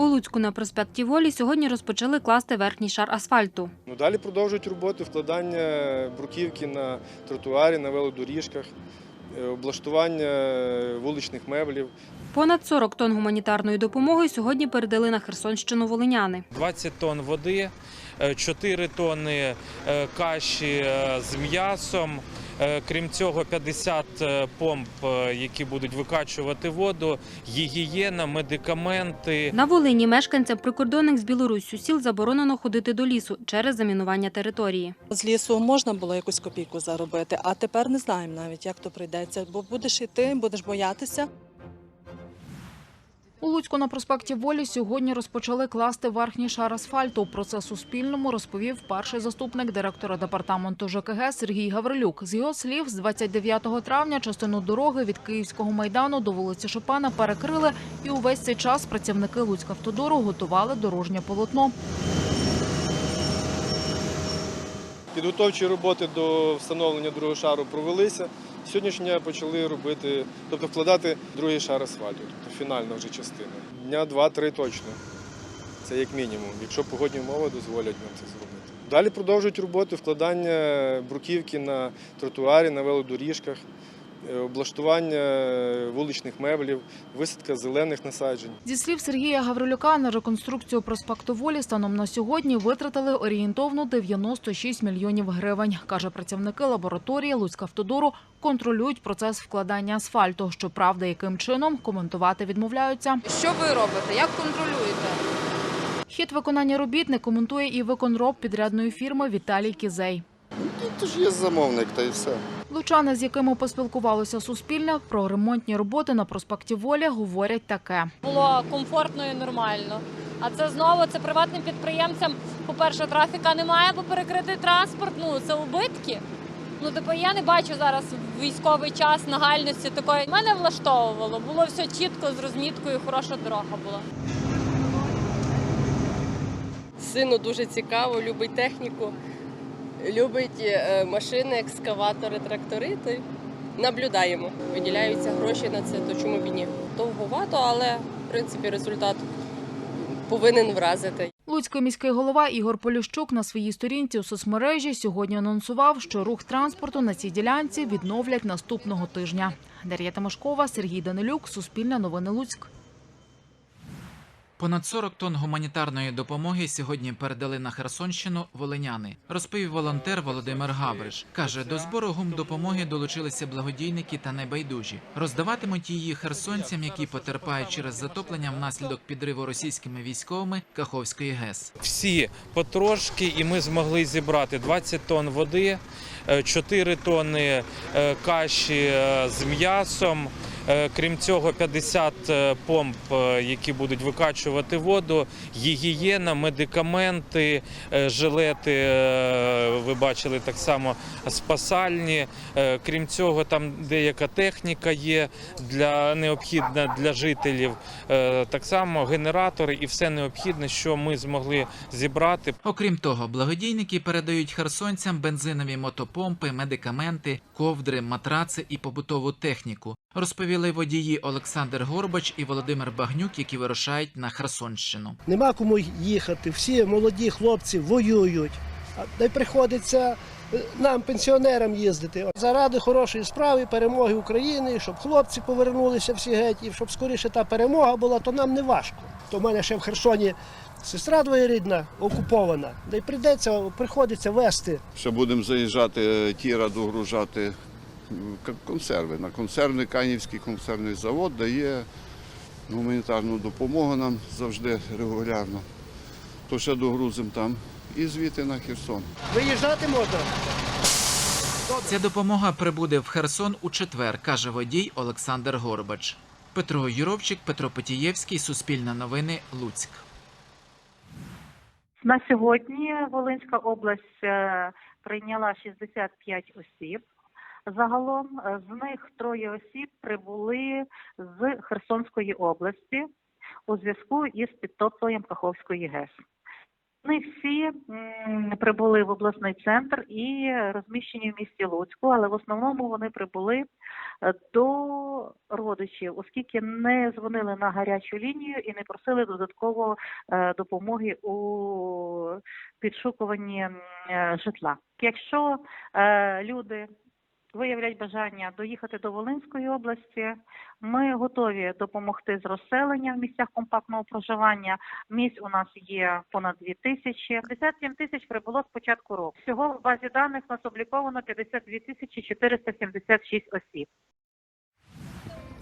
У Луцьку на проспекті Волі сьогодні розпочали класти верхній шар асфальту. Ну, далі продовжують роботи вкладання бруківки на тротуарі, на велодоріжках, е, облаштування е, вуличних меблів. Понад 40 тонн гуманітарної допомоги сьогодні передали на Херсонщину волиняни. 20 тонн води, е, 4 тонни е, каші е, з м'ясом. Е, Крім цього, 50 е, помп, е, які будуть викачувати воду, гігієна, медикаменти. На Волині мешканцям прикордонних з Білоруссю сіл заборонено ходити до лісу через замінування території. З лісу можна було якусь копійку заробити, а тепер не знаємо навіть, як то прийдеться. Бо будеш йти, будеш боятися. У Луцьку на проспекті Волі сьогодні розпочали класти верхній шар асфальту. Про це Суспільному розповів перший заступник директора департаменту ЖКГ Сергій Гаврилюк. З його слів, з 29 травня частину дороги від Київського майдану до вулиці Шопана перекрили, і увесь цей час працівники Луцькавтодору готували дорожнє полотно. Підготовчі роботи до встановлення другого шару провелися. Сьогоднішнього почали робити, тобто вкладати другий шар асфальту, тобто фінальна вже частина. Дня два-три точно. Це як мінімум, якщо погодні умови дозволять нам це зробити. Далі продовжують роботу вкладання бруківки на тротуарі, на велодоріжках, облаштування е, вуличних меблів, висадка зелених насаджень. Зі слів Сергія Гаврилюка, на реконструкцію проспекту Волі станом на сьогодні витратили орієнтовно 96 мільйонів гривень. Каже, працівники лабораторії Луцькавтодору контролюють процес вкладання асфальту. Щоправда, яким чином коментувати відмовляються. Що ви робите? Як контролюєте? Хід виконання робіт не коментує і виконроб підрядної фірми Віталій Кізей. Тут ж є замовник, та й все. Лучани, з якими поспілкувалося Суспільне, про ремонтні роботи на проспекті Волі говорять таке. було комфортно і нормально. А це знову це приватним підприємцям. По-перше, трафіка немає, бо перекритий транспорт. Ну це убитки. Ну, типу, я не бачу зараз військовий час нагальності такої. Мене влаштовувало. Було все чітко з розміткою, хороша дорога була. Сину дуже цікаво, любить техніку, любить е, машини, екскаватори, трактори. То наблюдаємо. Виділяються гроші на це, то чому б ні? Довговато, але в принципі результат повинен вразити. Луцький міський голова Ігор Поліщук на своїй сторінці у соцмережі сьогодні анонсував, що рух транспорту на цій ділянці відновлять наступного тижня. Дар'я Тимошкова, Сергій Данилюк, Суспільне новини Луцьк. Понад 40 тонн гуманітарної допомоги сьогодні передали на Херсонщину волиняни. Розповів волонтер Володимир Гавриш. Каже, до збору гумдопомоги долучилися благодійники та небайдужі. Роздаватимуть її херсонцям, які потерпають через затоплення внаслідок підриву російськими військовими Каховської ГЕС. Всі потрошки, і ми змогли зібрати 20 тонн води, е, 4 тонни е, каші е, з м'ясом. Е, Крім цього, 50 е, помп, е, які будуть викачувати воду, гігієна, медикаменти, жилети. Ви бачили так само спасальні. Крім цього, там деяка техніка є для необхідна для жителів. Так само генератори і все необхідне, що ми змогли зібрати. Окрім того, благодійники передають херсонцям бензинові мотопомпи, медикаменти, ковдри, матраци і побутову техніку. Розповіли водії Олександр Горбач і Володимир Багнюк, які вирушають на Херсонщину. Нема кому їхати. Всі молоді хлопці воюють. А та й приходиться е, нам, пенсіонерам, їздити. Заради хорошої справи, перемоги України, щоб хлопці повернулися всі геть, і щоб скоріше та перемога була, то нам не важко. То в мене ще в Херсоні сестра двоєрідна окупована. Та й прийдеться, приходиться вести. Ще будемо заїжджати, е, тіра догружати консерви. На консервний Канівський консервний завод дає гуманітарну допомогу нам завжди регулярно. То ще догрузимо там і звідти на Херсон. Виїжджати можна. Ця допомога прибуде в Херсон у четвер, каже водій Олександр Горбач. Петро Юровчик, Петро Потієвський, Суспільне новини, Луцьк. На сьогодні Волинська область е, прийняла 65 осіб. Загалом е, з них троє осіб прибули з Херсонської області у зв'язку із підтопленням Каховської ГЕС. Не всі прибули в обласний центр і розміщені в місті Луцьку, але в основному вони прибули е, до родичів, оскільки не дзвонили на гарячу лінію і не просили додатково е, допомоги у підшукуванні житла. Якщо люди виявлять бажання доїхати до Волинської області, ми готові допомогти з розселенням в місцях компактного проживання. Місць у нас є понад 2 тисячі. 57 тисяч прибуло з початку року. Всього в базі даних нас обліковано 52 тисячі 476 осіб.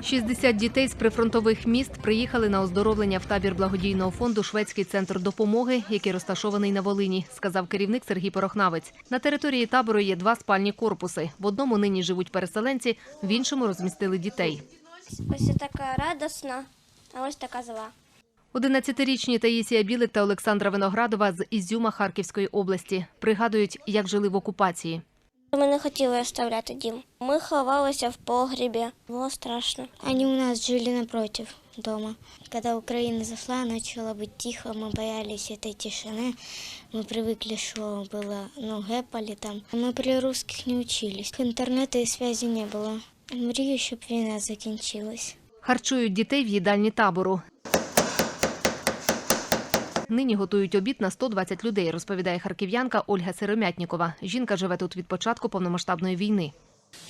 60 дітей з прифронтових міст приїхали на оздоровлення в табір благодійного фонду Шведський центр допомоги, який розташований на Волині, сказав керівник Сергій Порохнавець. На території табору є два спальні корпуси. В одному нині живуть переселенці, в іншому розмістили дітей. Ось така радісна, а ось така зла. 11-річні Таїсія Білик та Олександра Виноградова з Ізюма Харківської області пригадують, як жили в окупації. Ми не хотіли оставляти дім. Ми ховалися в погрібі. Було страшно. Вони у нас жили напротив дома. Коли Україна зайшла, почало бути тихо, ми боялися цієї тишини. Ми привикли, що було, ну, гепали там. Ми при русских не учились. Інтернету і зв'язку не було. Мрію, щоб війна закінчилась. Харчують дітей в їдальні табору. Нині готують обід на 120 людей, розповідає харків'янка Ольга Сиромятнікова. Жінка живе тут від початку повномасштабної війни.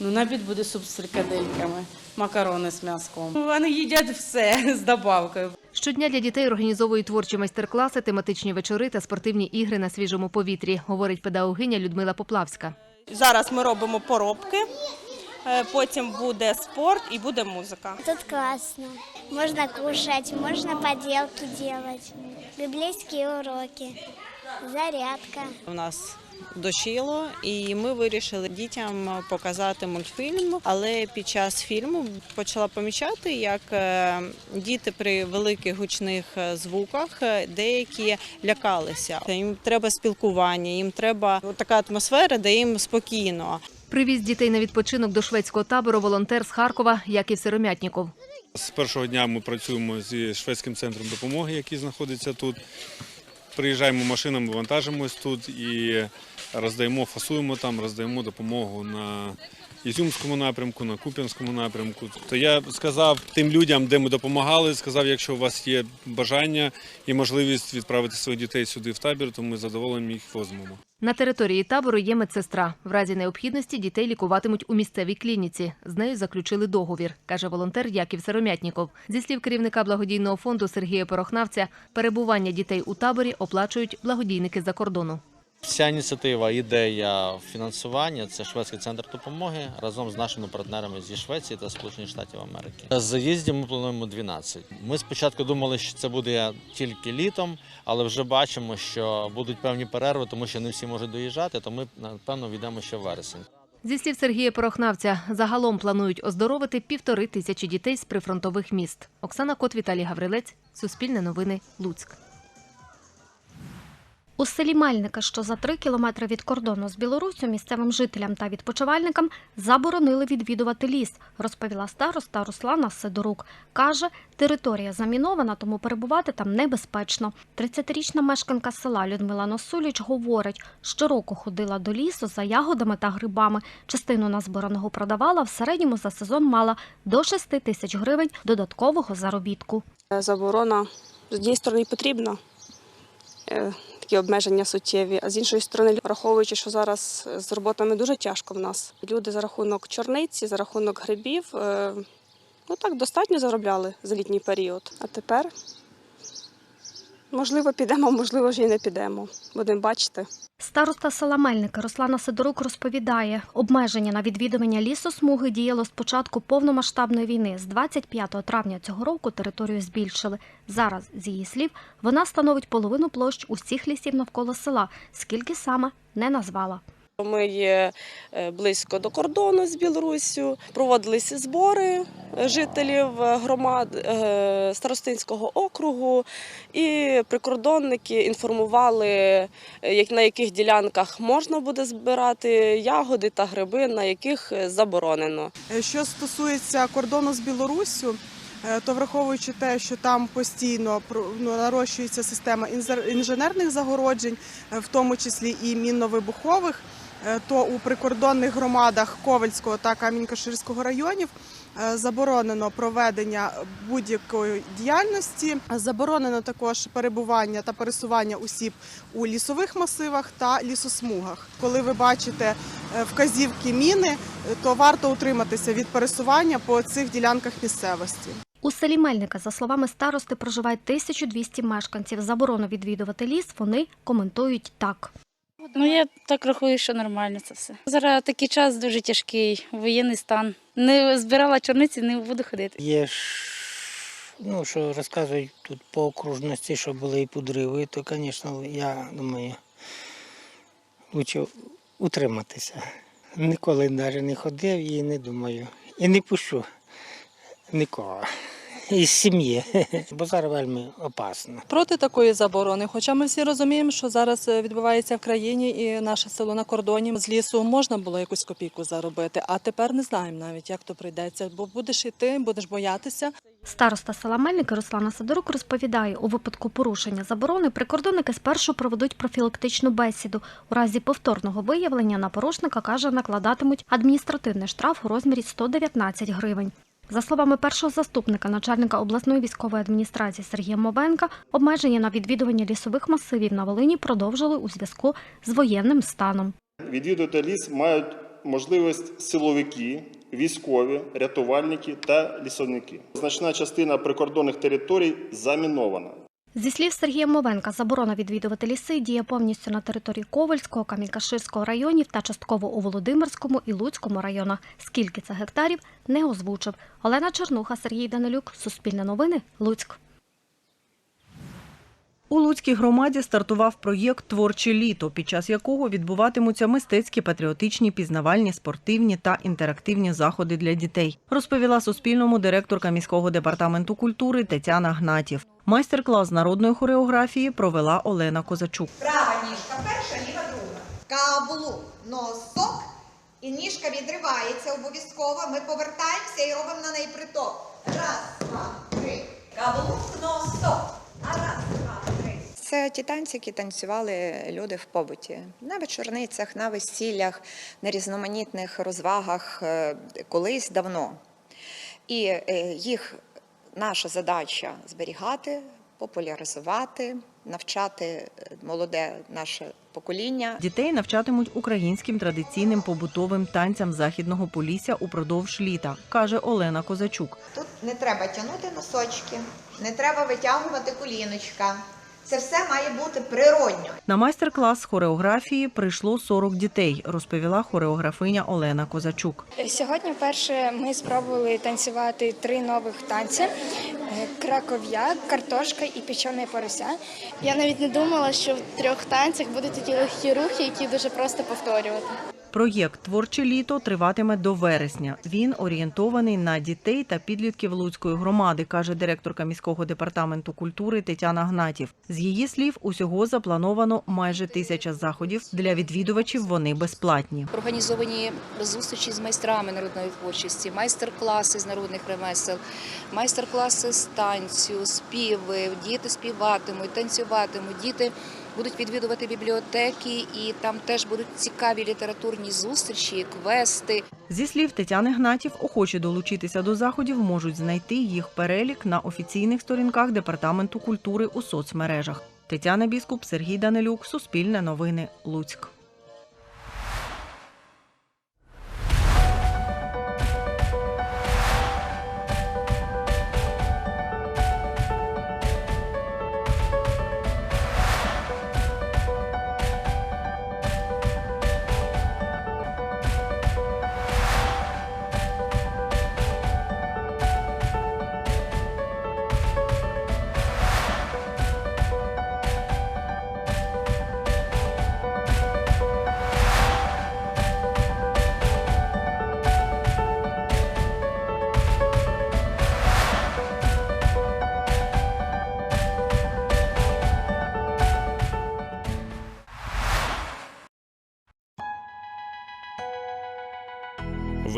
Ну, на обід буде суп з фрикадельками, макарони з м'язком. Вони їдять все з добавкою. Щодня для дітей організовують творчі майстер-класи, тематичні вечори та спортивні ігри на свіжому повітрі, говорить педагогиня Людмила Поплавська. Зараз ми робимо поробки, е, потім буде спорт і буде музика. Тут классно. Можно кушать, можно поделки делать, библейские уроки, зарядка. У нас дощило, і ми вирішили дітям показати мультфільм. Але під час фільму почала помічати, як е, діти при великих гучних е, звуках е, деякі лякалися. Їм треба спілкування, їм треба така атмосфера, де їм спокійно. Привіз дітей на відпочинок до шведського табору волонтер з Харкова Яків Сиромятніков. З першого дня ми працюємо зі шведським центром допомоги, який знаходиться тут. Приїжджаємо машинами, вантажимось тут і роздаємо, фасуємо там, роздаємо допомогу на Ізюмському напрямку, на Куп'янському напрямку. То я сказав тим людям, де ми допомагали, сказав, якщо у вас є бажання і можливість відправити своїх дітей сюди в табір, то ми з задоволенням їх возьмемо. На території табору є медсестра. В разі необхідності дітей лікуватимуть у місцевій клініці. З нею заключили договір, каже волонтер Яків Сиромятніков. Зі слів керівника благодійного фонду Сергія Порохнавця, перебування дітей у таборі оплачують благодійники за кордону. Вся ініціатива, ідея фінансування це шведський центр допомоги разом з нашими партнерами зі Швеції та Сполучених Штатів Америки. Заїздів ми плануємо 12. Ми спочатку думали, що це буде тільки літом, але вже бачимо, що будуть певні перерви, тому що не всі можуть доїжджати. То ми напевно війдемо ще в вересень. Зі слів Сергія Порохнавця, загалом планують оздоровити півтори тисячі дітей з прифронтових міст. Оксана Кот, Віталій Гаврилець, Суспільне новини, Луцьк. У селі Мельника, що за три кілометри від кордону з Білоруссю, місцевим жителям та відпочивальникам заборонили відвідувати ліс, розповіла староста Руслана Сидорук. Каже, територія замінована, тому перебувати там небезпечно. 30-річна мешканка села Людмила Носуліч говорить, щороку ходила до лісу за ягодами та грибами. Частину назбираного продавала, в середньому за сезон мала до 6 тисяч гривень додаткового заробітку. Заборона з однієї сторони потрібна. Е, Такі обмеження суттєві, а з іншої сторони, враховуючи, що зараз з роботами дуже тяжко в нас. Люди за рахунок чорниці, за рахунок грибів, е, ну так достатньо заробляли за літній період. А тепер, можливо, підемо, можливо, вже і не підемо. Будемо бачити. Староста села Мельника Руслана Сидорук розповідає, обмеження на відвідування лісосмуги діяло з початку повномасштабної війни. З 25 травня цього року територію збільшили. Зараз, з її слів, вона становить половину площ усіх лісів навколо села. Скільки саме не назвала. Ми є е, близько до кордону з Білоруссю. Проводилися збори жителів е, громад е, Старостинського округу, і прикордонники інформували, е, на яких ділянках можна буде збирати ягоди та гриби, на яких е, заборонено. Що стосується кордону з Білоруссю, е, то враховуючи те, що там постійно ну, нарощується система інженерних загороджень, е, в тому числі і мінно-вибухових, е, то у прикордонних громадах Ковальського та Камінь-Каширського районів е, заборонено проведення будь-якої діяльності. Заборонено також перебування та пересування осіб у лісових масивах та лісосмугах. Коли ви бачите е, вказівки міни, е, то варто утриматися від пересування по цих ділянках місцевості. У селі Мельника, за словами старости, проживає 1200 мешканців. Заборону відвідувати ліс вони коментують так. Ну я так рахую, що нормально це все. Зараз такий час дуже тяжкий, воєнний стан. Не збирала чорниці, не буду ходити. Є ж, ну, що розказують тут по окружності, що були і подриви, то, звісно, я думаю, краще утриматися. Ніколи навіть не ходив і не думаю. І не пущу нікого із сім'ї, бо зараз вельми опасно. Проти такої заборони, хоча ми всі розуміємо, що зараз е, відбувається в країні і наше село на кордоні з лісу можна було якусь копійку заробити, а тепер не знаємо навіть, як то прийдеться, бо будеш йти, будеш боятися. Староста села Мельники Руслана Сидорук розповідає, у випадку порушення заборони прикордонники спершу проведуть профілактичну бесіду. У разі повторного виявлення на порушника, каже, накладатимуть адміністративний штраф у розмірі 119 гривень. За словами першого заступника начальника обласної військової адміністрації Сергія Мовенка, обмеження на відвідування лісових масивів на Волині продовжили у зв'язку з воєнним станом. Відвідувати ліс мають можливість силовики, військові, рятувальники та лісовники. Значна частина прикордонних територій замінована. Зі слів Сергія Мовенка, заборона відвідувати ліси діє повністю на території Ковальського, Камінькаширського районів та частково у Володимирському і Луцькому районах. Скільки це гектарів, не озвучив. Олена Чернуха, Сергій Данилюк, Суспільне новини, Луцьк. У Луцькій громаді стартував проєкт Творче літо, під час якого відбуватимуться мистецькі, патріотичні, пізнавальні, спортивні та інтерактивні заходи для дітей, розповіла Суспільному директорка міського департаменту культури Тетяна Гнатів. Майстер-клас народної хореографії провела Олена Козачук. Права ніжка перша, ліва друга. Каблук, носок. І ніжка відривається обов'язково. Ми повертаємося і робимо на неї приток. Раз, два, три. Каблук, носок. А раз, два, три. Це ті танці, які танцювали люди в побуті на вечорницях, на весіллях, на різноманітних розвагах е, колись давно. І е, їх наша задача зберігати, популяризувати, навчати е, молоде наше покоління. Дітей навчатимуть українським традиційним побутовим танцям західного полісся упродовж літа, каже Олена Козачук. Тут не треба тягнути носочки, не треба витягувати коліночка. Це все має бути природньо. На майстер-клас хореографії прийшло 40 дітей, розповіла хореографиня Олена Козачук. Сьогодні вперше ми спробували танцювати три нових танці: краков'як, картошка і печене порося. Я навіть не думала, що в трьох танцях будуть такі легкі рухи, які дуже просто повторювати. Проєкт Творче літо триватиме до вересня. Він орієнтований на дітей та підлітків Луцької громади, каже директорка міського департаменту культури Тетяна Гнатів. З її слів, усього заплановано майже тисяча заходів. Для відвідувачів вони безплатні. Організовані зустрічі з майстрами народної творчості, майстер-класи з народних ремесел, майстер-класи з танцю, співи. Діти співатимуть, танцюватимуть. Діти будуть відвідувати бібліотеки, і там теж будуть цікаві літературні зустрічі, квести. Зі слів Тетяни Гнатів, охочі долучитися до заходів можуть знайти їх перелік на офіційних сторінках департаменту культури у соцмережах. Тетяна Біскуп, Сергій Данилюк, Суспільне новини, Луцьк.